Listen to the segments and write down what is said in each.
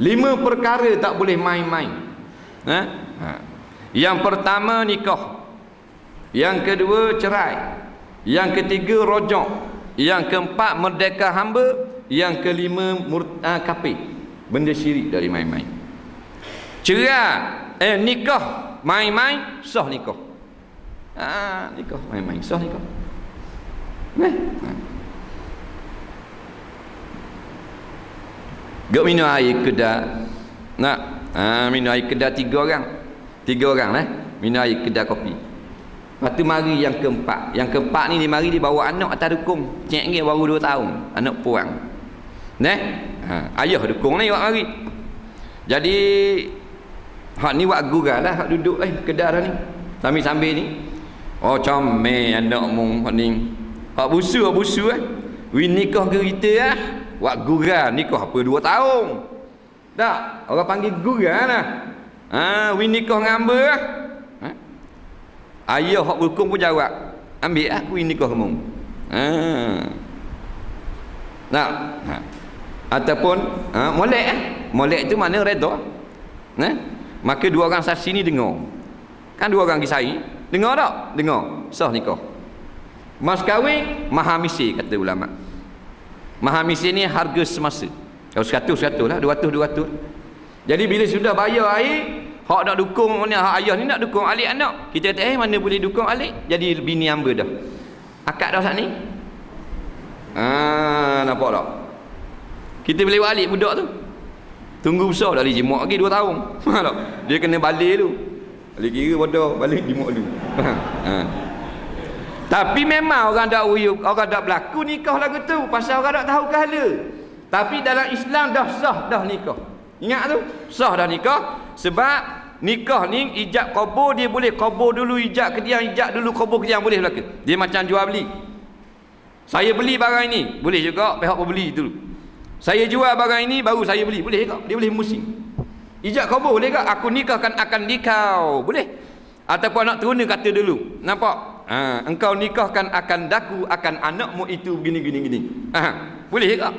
lima perkara tak boleh main-main. Ha? Ha. yang pertama nikah yang kedua cerai. Yang ketiga rojok. Yang keempat merdeka hamba. Yang kelima mur, uh, kafir benda syirik dari main-main. Cerai eh nikah main-main sah nikah ah nikah main-main sah nikah eh ha. Gak minum air kedah nak? Ha, minum air kedah tiga orang. Tiga orang lah minum air kedah kopi. Lepas tu mari yang keempat. Yang keempat ni dia mari dia bawa anak atas dukung. Cik ni baru dua tahun. Anak puang. Neh, ha, ayah dukung ni buat mari. Jadi hak ni buat gugal lah hak duduk eh kedah dah ni. Sambil-sambil ni. Oh comel anak mu hak ni. Hak busu hak busu eh? We nikah ke kita lah buat gugal nikah apa dua tahun? Tak orang panggil gugal lah. Ha, we nikah ngamba lah. Ha? ayah hak hukum pun jawab ambil lah we nikah kamu. Ha. tak ha. ataupun ha, molek eh molek tu mana redha ha? maka dua orang saksi ni dengar. Kan dua orang kisai dengar tak? Dengar. Sah nikah mas kahwin maha misi kata ulama maha misi ni harga semasa. Kalau seratus seratus lah dua ratus dua ratus. Jadi bila sudah bayar air hak nak dukung ni hak ayah ni nak dukung alik anak. Kita kata eh mana boleh dukung alik? Jadi bini hamba dah. Akad dah saat ni? Ah nampak tak? Kita boleh balik budak tu? Tunggu besar dah lagi jimak lagi 2 tahun. Dia kena balik tu balik kira bodoh balik jimak dulu. Ha. Tapi memang orang dak uyuk orang dak berlaku nikah lagu tu pasal orang dak tahu kahala tapi dalam Islam dah sah dah nikah. Ingat tu? Sah dah nikah. Sebab nikah ni ijab kubur dia boleh kubur dulu ijab ke dia ijab dulu kubur ke dia boleh berlaku dia macam jual beli. Saya beli barang ini boleh juga pihak pembeli dulu. Saya jual barang ini baru saya beli. Boleh tak dia boleh musim. Ijab kubur boleh tak aku nikahkan akan nikau. Boleh. Ataupun nak teruna kata dulu. Nampak ha, engkau nikahkan akan daku akan anakmu itu begini gini gini. Ha, boleh tak?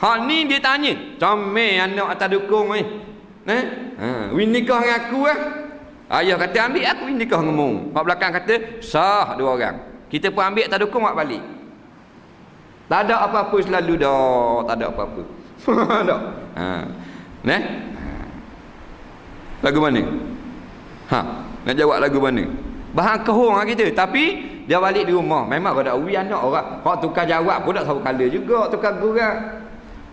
Hak ni dia tanya comel anak atas dukung ni. Eh ha, win nikah dengan aku lah ayah kata ambil aku win nikah dengan mu. Hak belakang kata sah dua orang. Kita pun ambil atas dukung buat balik. Tak ada apa-apa selalu dah tak ada apa-apa. Tak ha neh lagu mana? Ha nak jawab lagu mana bahan kehong lah kita. Tapi dia balik di rumah. Memang kalau ada uwi anak orang. Hak tukar jawab pun tak tahu kala juga tukar gurau.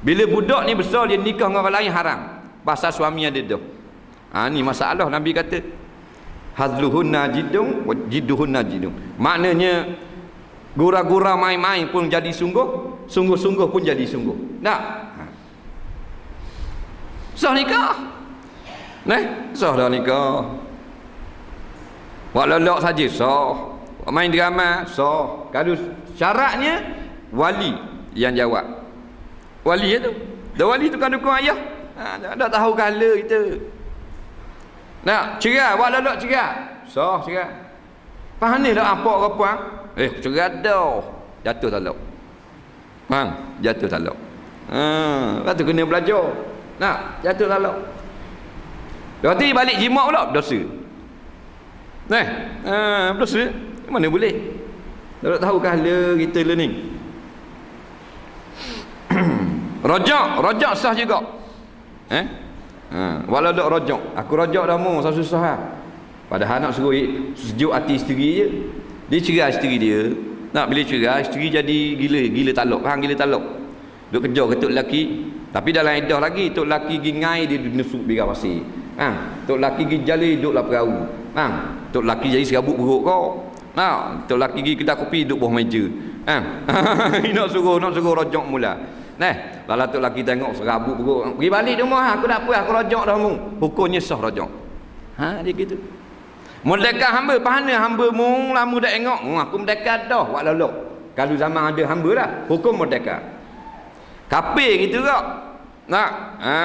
Bila budak ni besar dia nikah dengan orang lain haram. Pasal suami ada dah ha ni masalah nabi kata. Hazluhunna jidung jidduhunna jidung. Maknanya gura-gura main-main pun jadi sungguh sungguh-sungguh pun jadi sungguh. Tak ha. sah nikah? Nah, sah dah nikah. Buat lelak saja sah. Buat main drama sah. Kalau syaratnya wali yang jawab. Wali itu. Dah wali tu kan dukung ayah. Ha, dah, tahu kala kita. Nak cerai, buat lelak cerai. Sah cerai. Faham ni dah apa ke puan? Eh, cerai dah. Jatuh talak. Faham? Jatuh talak. Ha, lepas tu kena belajar. Nak, jatuh talak. Berarti balik jimat pula dosa. Nah, ha, dosa. Mana boleh? Tak tahu kahala kita ni. rojak, rojak sah juga. Eh? Ha, walau dak rojak. Aku rojak dah mu, susah susah ha. Padahal nak suruh sejuk hati isteri je. Dia cerai isteri dia. Nak bila cerai isteri jadi gila, gila talak. Faham gila talak? Duk kejar ketuk lelaki. Tapi dalam edah lagi, tok lelaki pergi ngai dia nusuk biar pasir. Ha, tok lelaki pergi jali duduklah perahu. Ha, tok lelaki jadi serabut perut kau. Ha, tok lelaki pergi kedai kopi duduk bawah meja. Ha, nak suruh, nak suruh rojak mula. Nah, kalau tok lelaki tengok serabut perut, pergi balik rumah, aku tak apa, aku rojak dah mu. Hukumnya sah rojak. Ha, dia gitu. Merdeka hamba, pahana hamba mu lama dah tengok. Aku merdeka dah, buat lolok. Kalau zaman ada hamba lah, hukum merdeka. Kapir gitu kak. Nak, ha,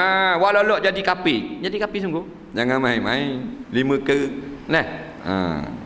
walau jadi kapi. Jadi kapi sungguh. Jangan main-main. Lima ke. Nah. Ha.